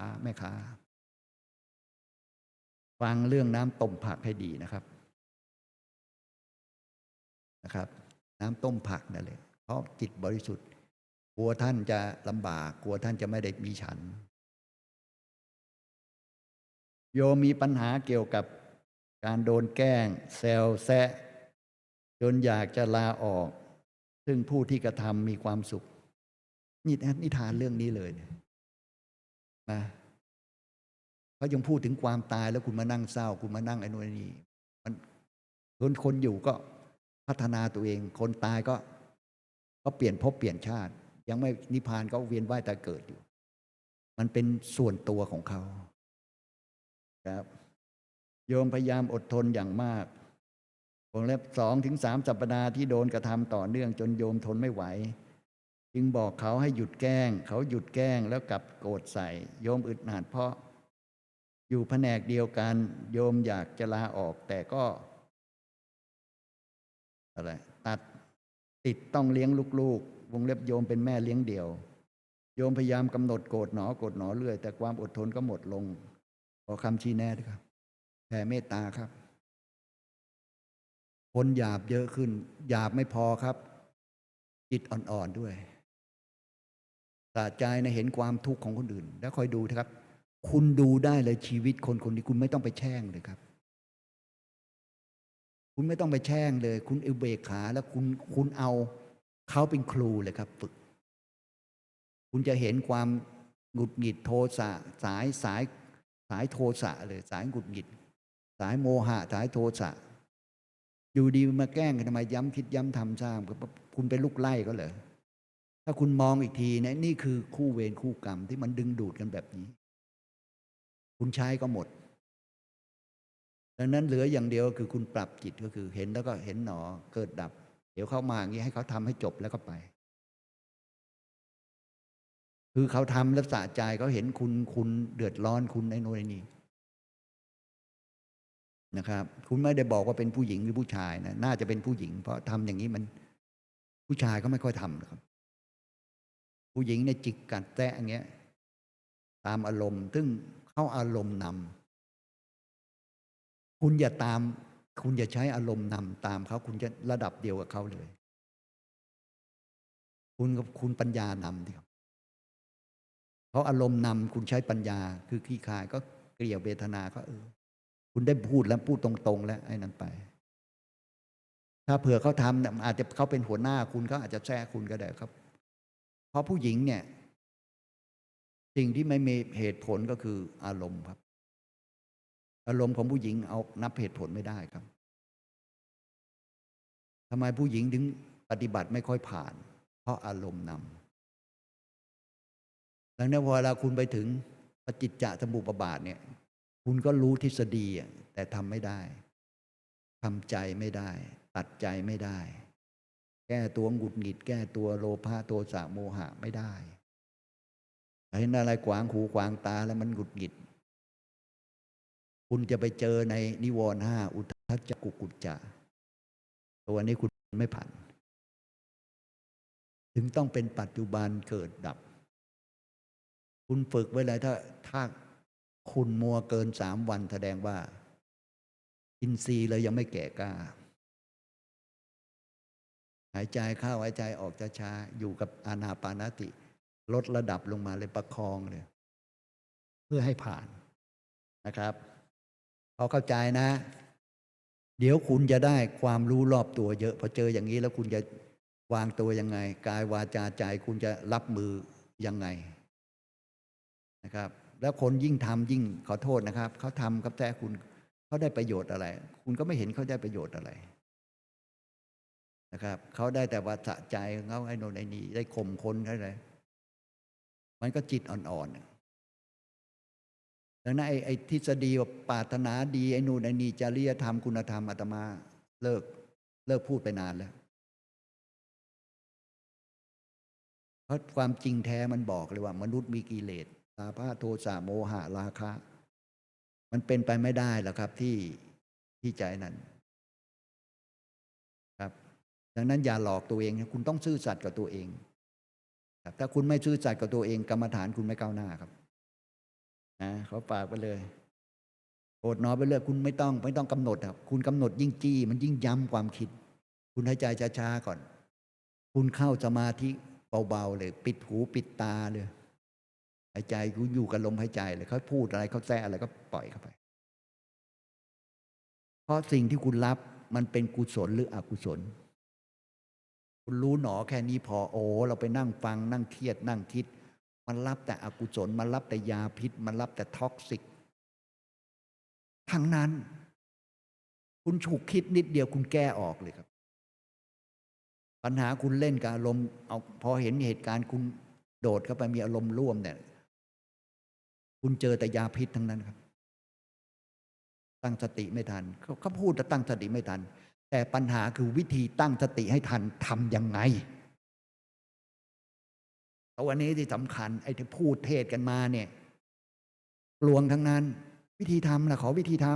ค้าแม่ค้า ฟังเรื่องน้ำต้มผักให้ดีนะครับนะครับ น้ำต้มผักนั่นเลยเพราะจิตบริสุทธิ์ กลัวท่านจะลำบาก กลัวท่านจะไม่ได้มีฉัน โยมมีปัญหาเกี่ยวกับการโดนแกล้ง แซวแซะ จนอยากจะลาออก ซึ่งผู้ที่กระทำมีความสุข นี่นิทานเรื่องนี้เลย นะเขายังพูดถึงความตายแล้วคุณมานั่งเศร้า คุณมานั่งไอ้นู่นนี่มันคนคนอยู่ก็พัฒนาตัวเอง คนตายก็ ก็เปลี่ยนภพเปลี่ยนชาติ ยังไม่นิพพานก็เวียนว่ายแต่เกิดอยู่ มันเป็นส่วนตัวของเขาครับโยมพยายามอดทนอย่างมากวงเล็บสองถึงสามสัปดาห์ที่โดนกระทำต่อเนื่องจนโยมทนไม่ไหว จึงบอกเขาให้หยุดแกล้ง เขาหยุดแกล้งแล้วกลับโกรธใส่โยมอึดอัดเพราะ อยู่แผนกเดียวกัน โยมอยากจะลาออกแต่ก็อะไรตัดติดต้องเลี้ยงลูกๆ วงเล็บโยมเป็นแม่เลี้ยงเดี่ยว โยมพยายามกำหนดโกรธหนอโกรธหนอเรื่อย แต่ความอดทนก็หมดลง ขอคำชี้แนะครับแผ่เมตตาครับ คนหยาบเยอะขึ้นหยาบไม่พอครับจิตอ่อนๆด้วย สะใจในะเห็นความทุกข์ของคนอื่น แล้วคอยดูนะครับ คุณดูได้เลยชีวิตคนคนนี้คุณไม่ต้องไปแช่งเลยครับ คุณไม่ต้องไปแช่งเลย คุณเอเบกขาแล้วคุณคุณเอาเขาเป็นครูเลยครับ ฝึก คุณจะเห็นความหงุดหงิดโทสะสายสายสายโทสะเลย สายหงุดหงิด สายโมหะ สายโทสะอยู่ดีมาแกล้งกันทำไมย้ำคิดย้ำทำสร้างคุณเป็นลูกไล่ก็เหรอาคุณมองอีกทีนะนี่คือคู่เวรคู่กรรมที่มันดึงดูดกันแบบนี้ คุณใช้ก็หมด ดังนั้นเหลืออย่างเดียวคือคุณปรับจิตก็คือเห็นแล้วก็เห็นหนอเกิดดับ เดี๋ยวเข้ามาอย่างนี้ให้เขาทำให้จบแล้วก็ไป คือเขาทำแล้วสะใจเขาเห็นคุณคุณเดือดร้อนคุณในโน่นนี่นะครับ คุณไม่ได้บอกว่าเป็นผู้หญิงหรือผู้ชายนะน่าจะเป็นผู้หญิง เพราะทำอย่างนี้มันผู้ชายก็ไม่ค่อยทำหรอกครับ ผู้หญิงในยจิกกัดแตะอย่างเงี้ยตามอารมณ์ ซึ่งเข้าอารมณ์นำคุณอย่าตาม คุณอย่าใช้อารมณ์นำตามเขาคุณจะระดับเดียวกับเขาเลย คุณกับคุณปัญญานำเดีครับเขาอารมณ์นำคุณใช้ปัญญา คือขี้คายก็เกลี่ยเวทนาก็เออ คุณได้พูดแล้วพูดตรง ๆ แล้วไอ้นั้นไป ถ้าเผื่อเขาทำเนี่ยอาจจะเขาเป็นหัวหน้าคุณเขาอาจจะแทรกคุณก็ได้ครับ เพราะผู้หญิงเนี่ยสิ่งที่ไม่มีเหตุผลก็คืออารมณ์ครับ อารมณ์ของผู้หญิงเอานับเหตุผลไม่ได้ครับทำไมผู้หญิงถึงปฏิบัติไม่ค่อยผ่าน เพราะอารมณ์นำดังนั้นเวลาคุณไปถึงปฏิจจสมุปบาทเนี่ย คุณก็รู้ทฤษฎีแต่ทำไม่ได้ทำใจไม่ได้ ตัดใจไม่ได้ แก้ตัวหงุดหงิด แก้ตัวโลภะโทสะโมหะไม่ได้เห็นอะไรขวางหูขวางตาแล้วมันหงุดหงิด คุณจะไปเจอในนิวรณ์ห้าอุทธัจจกุกุจจะตัวนี้คุณไม่ผ่าน ถึงต้องเป็นปัจจุบันเกิดดับ คุณฝึกไว้เลยถ้าถ้าคุณมัวเกินสามวันแสดงว่า อินทรีย์เลยยังไม่แก่กล้า หายใจเข้าหายใจออกช้าๆอยู่กับอานาปานติ ลดระดับลงมาเลยประคองเลยเพื่อให้ผ่านนะครับพอเข้าใจนะ เดี๋ยวคุณจะได้ความรู้รอบตัวเยอะพอเจออย่างนี้แล้วคุณจะวางตัวยังไง กายวาจาใจคุณจะรับมือยังไงนะครับ แล้วคนยิ่งทำยิ่งขอโทษนะครับ เขาทำกับแต่คุณเขาได้ประโยชน์อะไร คุณก็ไม่เห็นเขาได้ประโยชน์อะไร นะครับเขาได้แต่ว่าสะใจเขาไอ้โน่นไอ้นี่ได้ข่มคนอะไรมันก็จิตอ่อนๆดังนั้นไอ้ไอ้ทฤษฎีว่าปรารถนาดีไอ้นู่นไอ้นี่จริยธรรมคุณธรรมอาตมาเลิกเลิกพูดไปนานแล้ว เพราะความจริงแท้มันบอกเลยว่า มนุษย์มีกิเลสราภะโทสะโมหะราคะ มันเป็นไปไม่ได้หรอกครับที่ที่ใจนั้น ดังนั้นอย่าหลอกตัวเองคุณต้องซื่อสัตย์กับตัวเองครับถ้าคุณไม่ซื่อสัตย์กับตัวเองกรรมฐานคุณไม่ก้าวหน้าครับนะเขาฝากไปเลยโอดนอนไปเลยคุณไม่ต้องไม่ต้องกำหนดครับ คุณกำหนดยิ่งจี้ มันยิ่งย้ำความคิด คุณหายใจช้าๆก่อน คุณเข้าสมาธิเบาๆเลย ปิดหูปิดตาเลยหายใจคุณอยู่กับลมหายใจเลยเขาพูดอะไรเขาแซ่อะไรก็ปล่อยเข้าไป เพราะสิ่งที่คุณรับมันเป็นกุศลหรืออกุศล คุณรู้หนอแค่นี้พอโอ้เราไปนั่งฟัง นั่งเครียด นั่งคิด มันรับแต่อกุศล มันรับแต่ยาพิษ มันรับแต่ท็อกซิก ทั้งนั้น คุณฉุกคิดนิดเดียวคุณแก้ออกเลยครับ ปัญหาคุณเล่นกับอารมณ์เอาพอเห็นเหตุการณ์คุณโดดเข้าไปมีอารมณ์ร่วมเนี่ยคุณเจอแต่ยาพิษทั้งนั้นครับ ตั้งสติไม่ทันเขาเขาพูดแต่ตั้งสติไม่ทัน แต่ปัญหาคือวิธีตั้งสติให้ทันทำยังไงเอาวันนี้ที่สำคัญไอ้ที่พูดเทศกันมาเนี่ยลวงทั้งนั้น วิธีทำนะขอวิธีท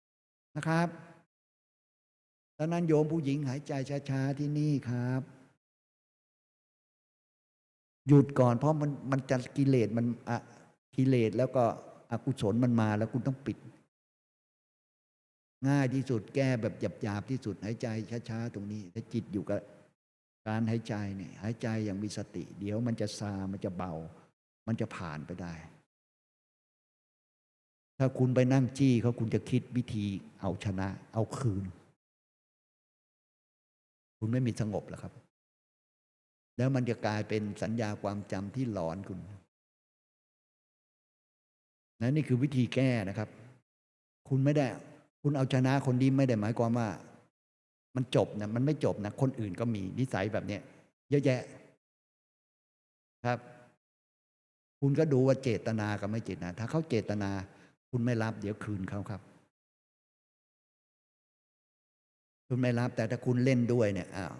ำนะครับดังนั้นโยมผู้หญิงหายใจช้าๆที่นี่ครับ หยุดก่อนเพราะมันมันจะกิเลสมันอะกิเลสแล้วก็อกุศลมันมาแล้วคุณต้องปิด ง่ายที่สุดแก้แบบหยาบๆที่สุดหายใจช้าๆตรงนี้ถ้าจิตอยู่กับการหายใจเนี่ยหายใจอย่างมีสติ เดี๋ยวมันจะซา มันจะเบา มันจะผ่านไปได้ ถ้าคุณไปนั่งจี้เขาคุณจะคิดวิธีเอาชนะ เอาคืน คุณไม่มีสงบแล้วครับ แล้วมันจะกลายเป็นสัญญาความจำที่หลอนคุณนะนี่คือวิธีแก้นะครับ คุณไม่ได้ คุณเอาชนะคนนี้ไม่ได้หมายความว่า มันจบนะมันไม่จบนะคนอื่นก็มีนิสัยแบบเนี้ยเยอะแยะ ครับ คุณก็ดูว่าเจตนากับไม่เจตนา ถ้าเขาเจตนา คุณไม่รับ เดี๋ยวคืนเขาครับ คุณไม่รับ แต่ถ้าคุณเล่นด้วยเนี่ยอ้าว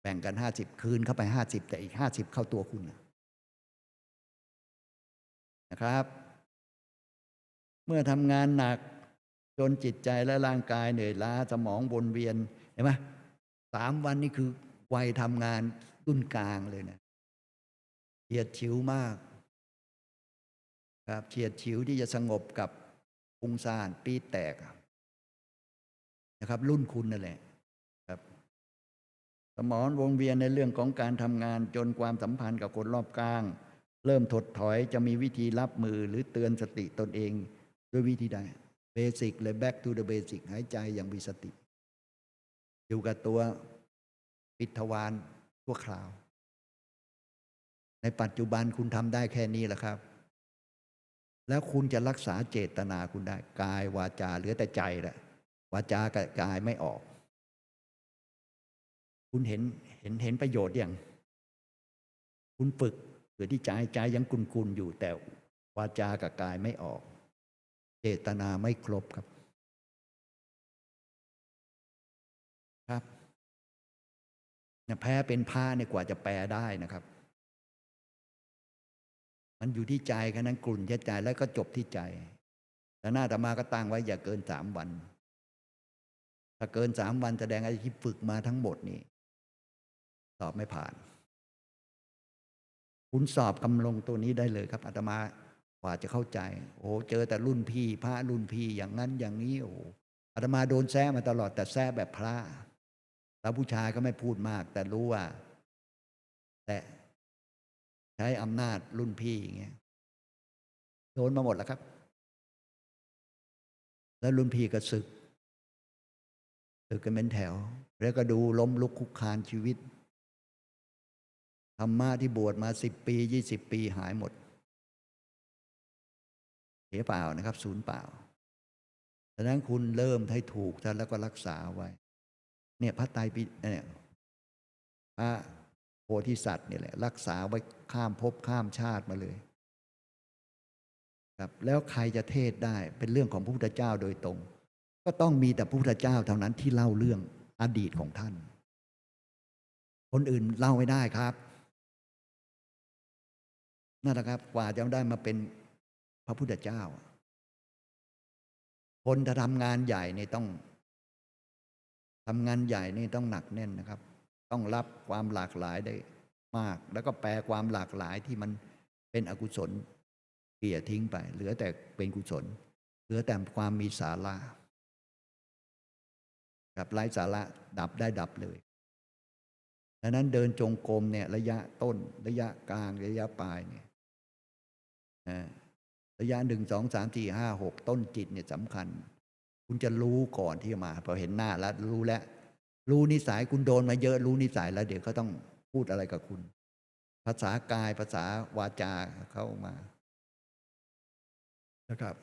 แบ่งกันห้าสิบคืนเข้าไปห้าสิบแต่อีกห้าสิบเข้าตัวคุณนะครับ เมื่อทำงานหนัก จนจิตใจและร่างกายเหนื่อยล้าสมองวนเวียนเห็นไหมสามวันนี่คือวัยทำงานรุ่นกลางเลยนะเฉียดฉิวมากครับเฉียดฉิวที่จะสงบกับปุงซ่านปีแตกนะครับ รุ่นคุณนั่นแหละครับ สมองวงเวียนในเรื่องของการทำงานจนความสัมพันธ์กับคนรอบข้าง เริ่มถดถอยจะมีวิธีรับมือหรือเตือนสติตนเองด้วยวิธีใด เบสิกเลย back to the basic หายใจอย่างมีสติ อยู่กับตัวปิดทวารชั่วคราว ในปัจจุบันคุณทำได้แค่นี้แหละครับ แล้วคุณจะรักษาเจตนาคุณได้ กายวาจาเหลือแต่ใจแหละวาจากับกายไม่ออก คุณเห็นเห็นเห็นประโยชน์อย่างคุณฝึกเพื่อที่ใจใจยังกุนกุนอยู่แต่วาจากับกายไม่ออก เจตนาไม่ครบครับ ครับแพ้เป็นผ้าเนี่ยกว่าจะแปลได้นะครับ มันอยู่ที่ใจแค่นั้นกลุ่นแค่ใจแล้วก็จบที่ใจแต่หน้าตมาก็ตั้งไว้อย่าเกินสามวัน ถ้าเกินสามวันแสดงไอ้ที่ฝึกมาทั้งหมดนี่สอบไม่ผ่าน คุณสอบกำลงตัวนี้ได้เลยครับอาตมา กว่าจะเข้าใจ โอ้เจอแต่รุ่นพี่ พระรุ่นพี่อย่างนั้นอย่างนี้โอ้อาตมาโดนแซะมาตลอดแต่แซะแบบพระแล้วผู้ชายก็ไม่พูดมาก แต่รู้ว่า แต่ใช้อำนาจรุ่นพี่อย่างเงี้ยโดนมาหมดแล้วครับ แล้วรุ่นพี่ก็ศึกศึกกันเป็นแถว แล้วก็ดูล้มลุกคุกคานชีวิตธรรมะที่บวชมาสิบปียี่สิบปีหายหมด เสียเปล่านะครับ ศูนย์เปล่าดังนั้นคุณเริ่มให้ถูกท่านแล้วก็รักษาไว้ เนี่ยพระไตรปิฎกเนี่ยพระโพธิสัตว์เนี่ยแหละ รักษาไว้ข้ามภพข้ามชาติมาเลยครับแล้วใครจะเทศได้เป็นเรื่องของพระพุทธเจ้าโดยตรง ก็ต้องมีแต่พระพุทธเจ้าเท่านั้นที่เล่าเรื่องอดีตของท่าน คนอื่นเล่าไม่ได้ครับนั่นแหละครับกว่าจะได้มาเป็น ระพุทธเจ้า คนจะทำงานใหญ่นี่ต้องทำงานใหญ่นี่ต้องหนักแน่นนะครับ ต้องรับความหลากหลายได้มาก แล้วก็แปลความหลากหลายที่มันเป็นอกุศลเกลี่ยทิ้งไป เหลือแต่เป็นกุศล เหลือแต่ความมีสาระกับไร้สาระดับได้ดับเลยดังนั้นเดินจงกรมเนี่ยระยะต้นระยะกลางระยะปลายเนี่ย ระยะหนึ่งสองสามสี่ห้าหกต้นจิตเนี่ยสำคัญ คุณจะรู้ก่อนที่จะมาพอเห็นหน้าแล้วรู้แล้วรู้นิสัยคุณโดนมาเยอะรู้นิสัยแล้ว เดี๋ยวเขาต้องพูดอะไรกับคุณ ภาษากายภาษาวาจาเข้ามานะครับ